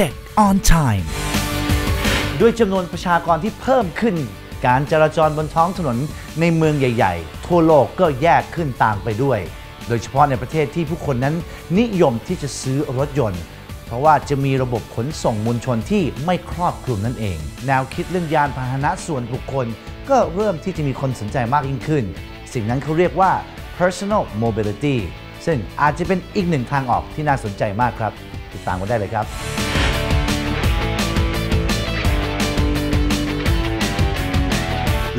Check on time ด้วยจำนวนประชากรที่เพิ่มขึ้น การจราจรบนท้องถนนในเมืองใหญ่ ๆ ทั่วโลกก็แยกขึ้นต่ามไปด้วย โดยเฉพาะในประเทศที่ผู้คนนั้นนิยมที่จะซื้อรถยนต์ เพราะว่าจะมีระบบขนส่งมวลชนที่ไม่ครอบคลุมนั่นเอง แนวคิดเรื่องยานพาหนะส่วนบุคคล ก็เริ่มที่จะมีคนสนใจมากยิ่งขึ้น สิ่งนั้นเขาเรียกว่า personal mobility ซึ่งอาจจะเป็นอีกหนึ่งทางออกที่น่าสนใจมากครับ ติดตามกันได้เลยครับ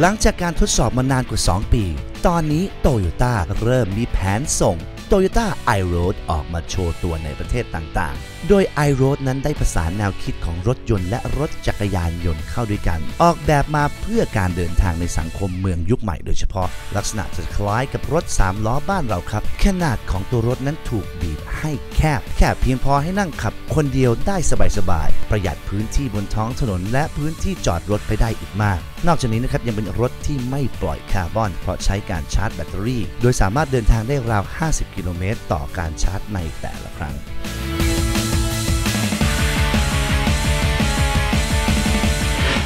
หลังจากการทดสอบมานานกว่า 2 ปี ตอนนี้โตโยต้าเริ่มมีแผนส่ง Toyota iRoad ออกมาโชว์ตัวในประเทศต่างๆ โดย iRoad นั้นได้ประสานแนวคิดของรถยนต์และรถจักรยานยนต์เข้าด้วยกัน ออกแบบมาเพื่อการเดินทางในสังคมเมืองยุคใหม่โดยเฉพาะ ลักษณะจะคล้ายกับรถ 3 ล้อบ้านเราครับ ขนาดของตัวรถนั้นถูกบีบให้แคบ แค่เพียงพอให้นั่งขับ คนเดียวได้สบายๆ ประหยัดพื้นที่บนท้องถนนและพื้นที่จอดรถไปได้อีกมาก นอกจากนี้นะครับยังเป็นรถที่ไม่ปล่อยคาร์บอน เพราะใช้การชาร์จแบตเตอรี่ โดยสามารถเดินทางได้ราว 50 กิโลเมตร ต่อการชาร์จในแต่ละครั้ง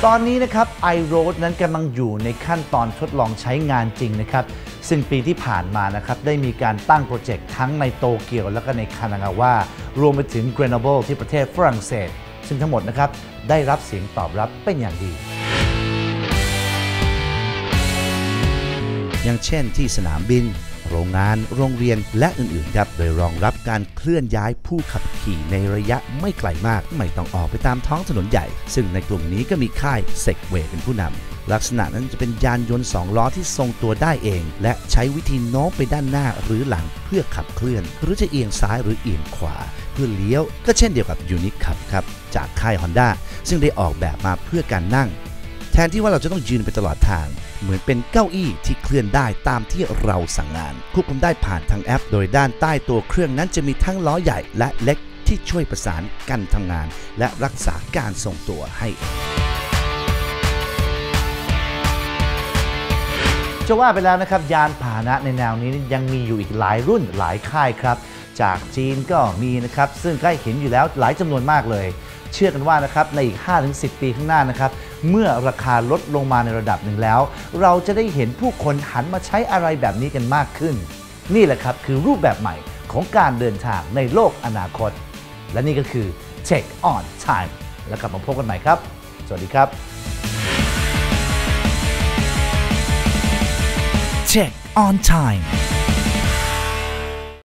ตอนนี้นะครับ iRoad นั้นกำลังอยู่ในขั้นตอนทดลองใช้งานจริงนะครับ ซึ่งปีที่ผ่านมานะครับ ได้มีการตั้งโปรเจกต์ทั้งในโตเกียวและก็ในคานางาวารวมไปถึงเกรน o เบิลที่ประเทศฝรั่งเศส ซึ่งทั้งหมดนะครับ ได้รับเสียงตอบรับเป็นอย่างดี อย่างเช่นที่สนามบิน โรงงาน โรงเรียน และอื่นๆครับ โดยรองรับการเคลื่อนย้ายผู้ขับขี่ในระยะไม่ไกลมาก ไม่ต้องออกไปตามท้องถนนใหญ่ ซึ่งในกลุ่มนี้ก็มีค่ายเซกเวเป็นผู้นำลักษณะนั้นจะเป็นยานยนต์ 2 ล้อที่ทรงตัวได้เอง และใช้วิธีโน้มไปด้านหน้าหรือหลังเพื่อขับเคลื่อน หรือจะเอียงซ้ายหรือเอียงขวา เพื่อเลี้ยวก็เช่นเดียวกับยูนิคขับครับ จากค่าย Honda ซึ่งได้ออกแบบมาเพื่อการนั่ง นที่ว่าเราจะต้องยืนไปตลอดทาง เหมือนเป็นเก้าอี้ที่เคลื่อนได้ตามที่เราสั่งงาน ควบคุมได้ผ่านทางแอป โดยด้านใต้ตัวเครื่องนั้นจะมีทั้งล้อใหญ่และเล็กที่ช่วยประสานกันทำงาน และรักษาการทรงตัวให้จะว่าไปแล้วนะครับ ยานพาหนะในแนวนี้ยังมีอยู่อีกหลายรุ่นหลายค่ายครับ จากจีนก็มีนะครับ ซึ่งใกล้เห็นอยู่แล้วหลายจำนวนมากเลย เชื่อกันว่านะครับในอีก 5-10 ปีข้างหน้านะครับเมื่อราคาลดลงมาในระดับหนึ่งแล้ว เราจะได้เห็นผู้คนหันมาใช้อะไรแบบนี้กันมากขึ้น นี่แหละครับคือรูปแบบใหม่ของการเดินทางในโลกอนาคต และนี่ก็คือ Check on Time แล้วกลับมาพบกันใหม่ครับ สวัสดีครับ Check on Time